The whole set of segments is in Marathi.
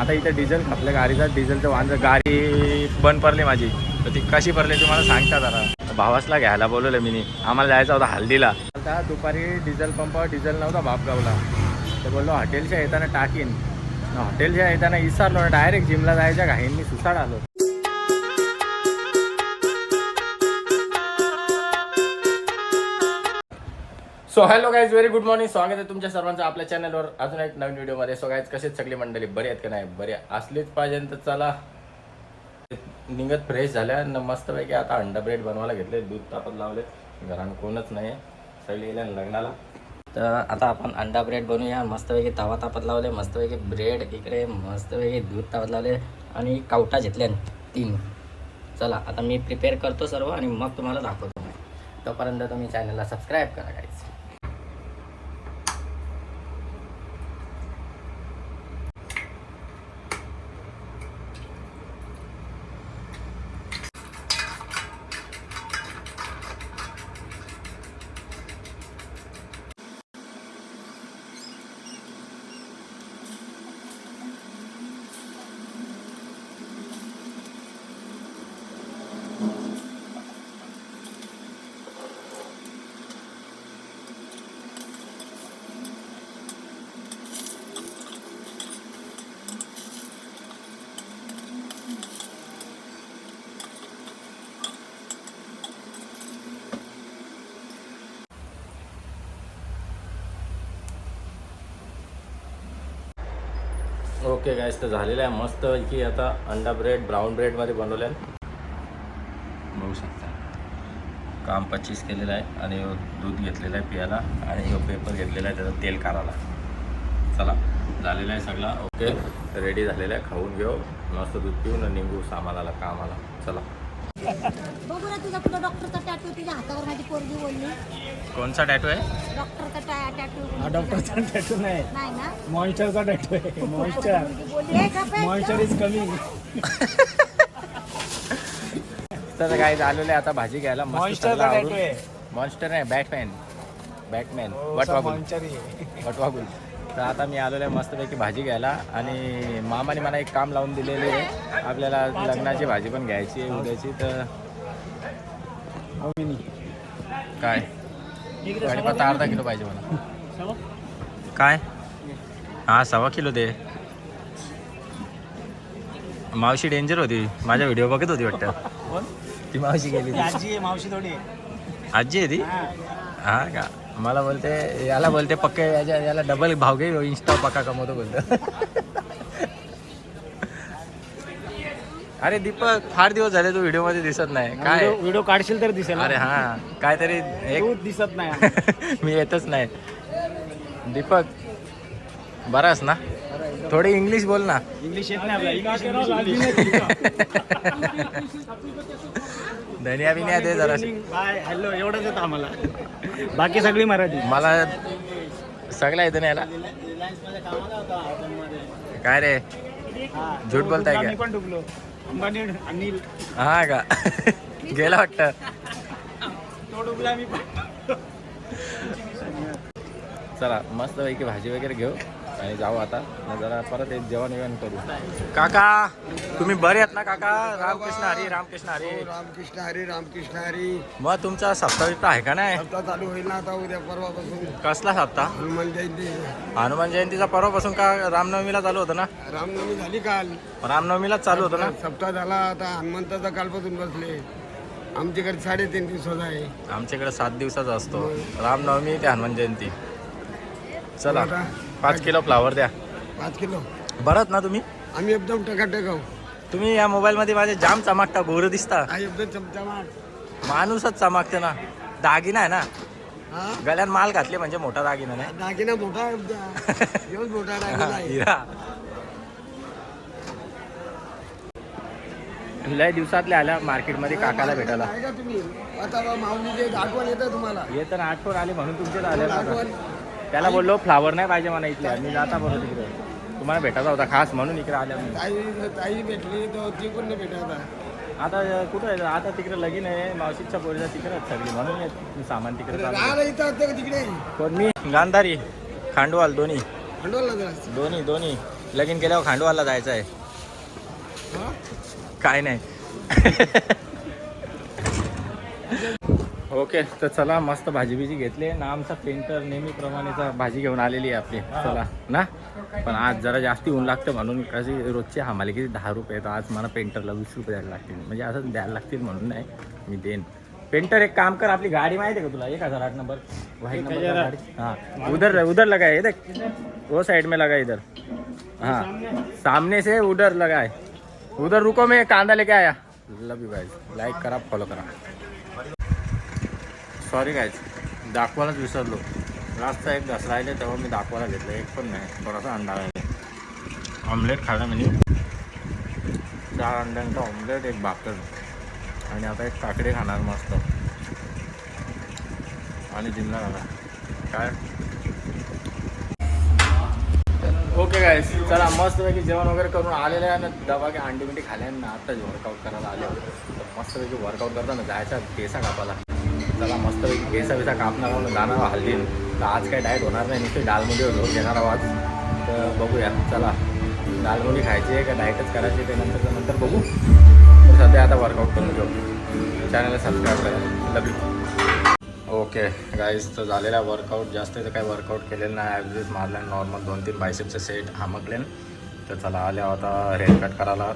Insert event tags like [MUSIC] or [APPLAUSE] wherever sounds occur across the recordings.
आता इथं डिझेल खपलं गाडीचा डिझेलचं वांजं गाडी बंद पडली माझी तर ती कशी पडली तुम्हाला सांगता जरा. भावासला घ्यायला बोलवलं मी. आम्हाला जायचं होता हल्दीला. आता दुपारी डिझेल पंपावर डिझेल नव्हता बापगावला. तर बोललो हॉटेलच्या येताना टाकीन. हॉटेलच्या येताना विसरलो डायरेक्ट जिमला जायच्या घाईन मी सुसाड आलो. So hello guys very good morning स्वागत आहे तुमच्या सर्वांचं आपल्या चॅनलवर अजून एक नवीन व्हिडिओमध्ये सो गाईज कसेच सगळी मंडळी? बरी आहेत का नाही? बरे. असलीच पाहिजे तर चला. निघत फ्रेश झाल्या. न मस्तपैकी आता अंडा ब्रेड बनवायला घेतले. दूध तापत लावले. घरानं कोणच नाही सगळी गेल्या लग्नाला. तर आता आपण अंडा ब्रेड बनवूया. मस्तपैकी तवा तापत लावले. मस्तपैकी ब्रेड इकडे. मस्तपैकी दूध तापत लावले. आणि कावटा घेतल्या तीन. चला आता मी प्रिपेअर करतो सर्व आणि मग तुम्हाला दाखवतो. तोपर्यंत तुम्ही चॅनलला सबस्क्राईब करा गाईज ओके गायस तर झालेलं आहे मस्त की आता अंडा ब्रेड ब्राऊन ब्रेडमध्ये बनवलं आहे. बघू शकता. काम पच्चीस केलेलं आहे आणि दूध घेतलेलं आहे पियाला आणि ह्यो पेपर घेतलेला आहे त्याचं तेल काढायला. चला झालेलं आहे सगळा. ओके रेडी झालेलं आहे. खाऊन घेऊ. मस्त दूध पिऊन आणि निघू सामानाला कामाला. चला. बघू ना तुझा तुला डॉक्टरचा टॅटू तुझ्या हातावर माझी पोरगी बोलली. कोणचा टॅटू आहे? डॉक्टरचा टा- टॅटू हा डॉक्टरचा टॅटू नाही. नाही ना? मॉइश्चरचा टॅटू आहे. [LAUGHS] मॉइश्चर पोरगी बोलली. "ए, गप्प आहे, मॉइश्चर इज कमी तर काय झालेलं आहे आता भाजी घ्यायला. मस्त मॉइश्चरचा टॅटू. आहे. मॉन्स्टर नाही बॅटमॅन बॅटमॅन हो, वटवागुल मॉइश्चर वटवागुल तर आता मी आलेलो आहे मस्तपैकी भाजी घ्यायला. आणि मामाने मला एक काम लावून दिलेले आहे. आपल्याला लग्नाची भाजी पण घ्यायची आहे उद्याची. तर हो. काय? कढीपत्ता अर्धा किलो पाहिजे मला. काय? हा सव्वा किलो दे. मावशी डेंजर होती. माझ्या व्हिडिओ बघत होती वाटतं? ती मावशी गेली आजी मावशी थोडी. आजी आहे ती? हा. हा का? मला बोलते याला बोलते पक्के याच्या याला डबल भाव घे इंस्टा पक्का कमवतो बोलतो. अरे दीपक फार दिवस झाले तू व्हिडिओमध्ये दिसत नाही. काय? व्हिडिओ काढशील तर दिसेल अरे हा काहीतरी एक दिसत नाही [LAUGHS] मी येतच नाही. दीपक बरास ना? थोडी इंग्लिश बोल ना. इंग्लिश येत नाही [LAUGHS] धनिया बिनिया दे जरा. बाय हॅलो एवढंच येतं आम्हाला. बाकी सगळी मराठी. मला सगळं येतं ना याला. काय रे. झूट बोलताय मी का? पण डुबलो. अनिल. हा का? गेला वाटतं. तो डुबला मी पण. चला मस्त पैकी भाजी वगैरे घेऊ. आणि जाऊ आता. मग जरा परत एक जेवण बिवण करू. काका तुम्ही बरे आहेत ना काका? रामकृष्ण हरी रामकृष्ण हरी. रामकृष्ण हरी रामकृष्ण हरी. मग तुमचा सप्ताह आहे का नाही? सप्ताह चालू होईल ना आता उद्या परवापासून. कसला सप्ताह? हनुमान जयंती. हनुमान जयंतीचा परवापासून का रामनवमीला चालू होतं ना? रामनवमी झाली काल. रामनवमीलाच चालू होतं ना? सप्ताह झाला आता. हनुमंताचा कालपासून बसले. आमच्याकडे साडेतीन दिवसाचा आहे. आमच्याकडे सात दिवसाचा असतो. रामनवमी ते हनुमान जयंती. चला. आता पाच किलो फ्लावर द्या. पाच किलो. बरत ना तुम्ही? आम्ही एकदम टकाटक आहो तुम्ही या मोबाईलमध्ये माझे जाम चमकता गोरं दिसता. हा एकदम चमचमाट. माणूसच चमकते ना. दागिना आहे ना. हा? गळ्यात माल घातले म्हणजे मोठा दागिना नाही. दागिना मोठा आहे आमचा. एवढं मोठा दागिना हा, आहे. हिरा. लय दिवसातले आल्या मार्केटमध्ये काकाला भेटायला. आहे का तुम्ही? आता माऊलीचे आठवण येतं तुम्हाला. ये तर आठवण आली म्हणून तुमचे आले ना आठवण. त्याला बोललो फ्लावर नाही पाहिजे मला इथल्या. मी जाता बरोबर तिकडे. तुम्हाला भेटायचा होता खास म्हणून इकडे आल्या मी. ताई ताई भेटली ती पण नाही भेटत आता आता कुठं आहे? आता तिकडे लगीन आहे. मावशीच्या पोरीचा तिकडे सगळी म्हणून मी सामान तिकडे इथं का तिकडे कोण? मी गांधारी खांडवाल दोन्ही. भांडवल ना जरा दोन्ही दोन्ही. लगीन केल्यावर खांडवाला जायचं आहे. काय नाही. ओके तर चला मस्त भाजी बिजी घेतली. ना आमचा पेंटर नेहमीप्रमाणेचा भाजी घेऊन आलेली आहे आपली. चला ना? पण आज जरा जास्ती ऊन लागतं म्हणून कशी रोजची हमाली किती दहा रुपये तर आज मला पेंटरला वीस रुपये द्यायला लागतील. म्हणजे असं द्यायला लागतील म्हणून नाही मी देईन. पेंटर एक काम कर आपली गाडी माहिती आहे का तुला? एक हजार आठ नंबर व्हाईट नंबर गाडी. हाँ. उधर उधर लगा है देख. वो साइड में लगा है इधर. हाँ. सामने. से उधर लगा है. उधर रुको मैं कांदा लेके आया. लव यू गाइस लाईक करा फॉलो करा. सॉरी गायच दाखवायलाच विसरलो. लास्टचा एक घास राहिले तेव्हा मी दाखवायला घेतलं. एक पण नाही. थोडासा अंडा राहिले ऑमलेट खायला म्हणजे चार अंड्यांचा ऑमलेट एक भाकर. आणि आता एक काकडे खाणार मस्त. आणि जिमला खाणार काय? ओके काय चला मस्तपैकी जेवण वगैरे करून आलेलं आहे. ना दबा की अंडी बिंडी खाल्या ना आत्ताच वर्कआउट करायला आले होते तर मस्तपैकी वर्कआउट करताना जायचा केसा कापाला चला मस्त केसा बिसा कापणार आहोत जाणार आहोत हल्ली तर आज काय डाएट होणार नाही नुसते डालमुंडी झोप घेणार आहोत आज. तर बघूया चला. डालमुंडी खायची आहे का डाएटच करायची ते नंतर नंतर बघू. तर सध्या आता वर्कआउट करून घेऊ. चॅनलला सबस्क्राईब करा. लव ओके गाईज तर झालेला वर्कआउट जास्त तर काही वर्कआउट केलेलं नाही. ॲव्हरेज मारलं नॉर्मल दोन तीन बायसेपचे सेट हामकलेन तर चला आल्या आता हेअर कट करायला.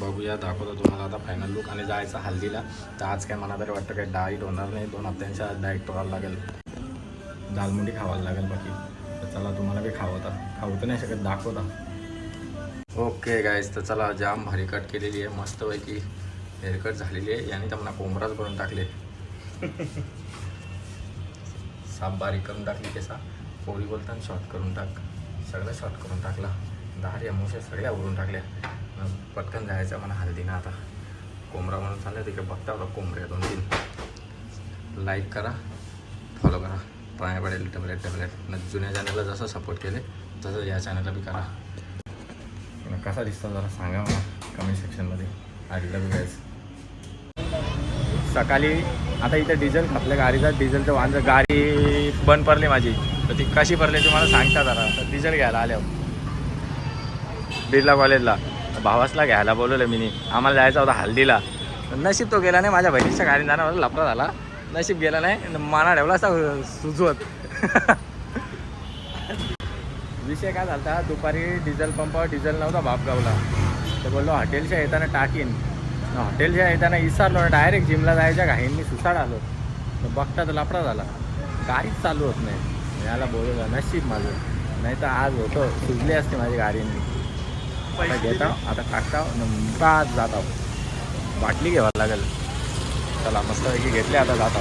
बघूया दाखवतो तुम्हाला आता फायनल लुक आणि जायचं हल्दीला. तर आज काय मला तरी वाटतं काही डाईट होणार नाही दोन हप्त्यांच्या डाईट करायला लागेल. दालमुंडी खावायला लागेल बाकी. तर चला तुम्हाला काही खावता खाऊ तर नाही शकत दाखवता ओके गाईज तर चला जाम भारी कट केलेली आहे मस्तपैकी हेअरकट झालेली आहे. याने तर मला कोंबराच करून टाकले. साप बारीक करून टाकली केसा. पोळी बोलताना शॉर्ट करून टाक. सगळं शॉर्ट करून टाकला. दहा या सगळ्या उरून टाकल्या. पटकन जायचं मला हल्दीनं आता. कोंबरा म्हणून चाललं तिकडे बघता होता कोंबऱ्या दोन तीन. लाईक करा फॉलो करा. पाया पडेल टॅबलेट टॅबलेट न जुन्या चॅनलला जसं सपोर्ट केले तसं या चॅनलला बी करा. कसा दिसतो जरा सांगा मला कमेंट सेक्शनमध्ये आय लव्ह सकाळी आता इथं डिझेल खपलं गाडीचा. डिझेलचं वांज गाडी बंद पडली माझी तर ती कशी पडली तुम्हाला सांगता जरा. तर डिझेल घ्यायला आल्यावर. बिर्ला कॉलेजला भावासला घ्यायला बोलवलं मी आम्हाला जायचा होता हल्दीला. नशीब तो गेला नाही माझ्या बहिणीच्या गाडीने जाणार मला झाला. नशीब गेला नाही माना ठेवला असा सुजवत. विषय काय झाला दुपारी डिझेल पंपावर डिझेल नव्हता बापगावला. तर बोललो हॉटेलच्या येताना टाकीन. हॉटेलच्या येताना विसरलो डायरेक्ट जिमला जायच्या घाईंनी सुसाड आलो. तर बघता तर लफडा झाला. गाडीच चालू होत नाही. याला बोलवलं नशीब माझं. नाही तर आज होतं सुजली असते माझी गाडींनी. आता घेता आता टाकता बाद जाता. बाटली घ्यावं लागेल. चला मस्तपैकी घेतले आता जाता.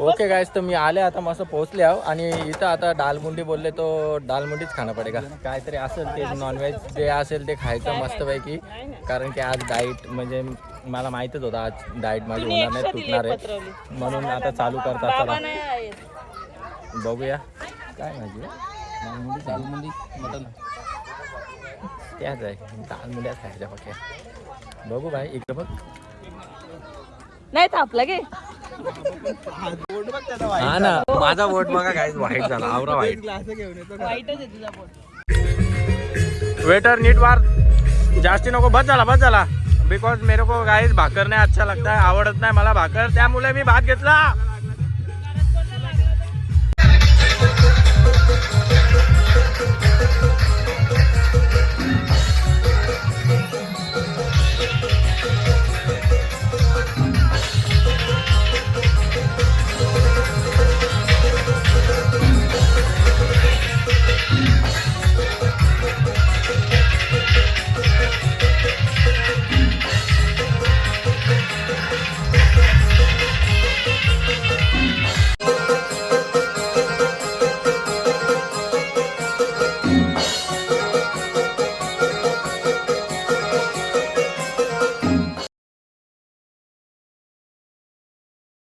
ओके गायस तर मी आले आता मस्त पोहोचले आहो. आणि इथं आता डालमुंडी बोलले तो डालमुंडीच खाणं पडेल काहीतरी असेल ते नॉनव्हेज जे असेल ते खायचं मस्तपैकी. कारण की आज डाईट म्हणजे मला माहीतच होतं आज डाईट माझी होणार नाही तुटणार आहे. म्हणून आता चालू करता चला. बघूया. काय माहिती? डालमुंडी डालमुंडी मटन त्याच आहे डालमुंड्याच खायच्या पक्या बघू भाई इकडे बघ नाही थापला गे हा ना माझा वोट बघा काय वाईट झाला आवरा वाईट वेटर नीट वार जास्ती नको बस झाला बस झाला बिकॉज मेरे को गाईज भाकर नाही अच्छा लगता है आवडत नाही मला भाकर त्यामुळे मी भात घेतला.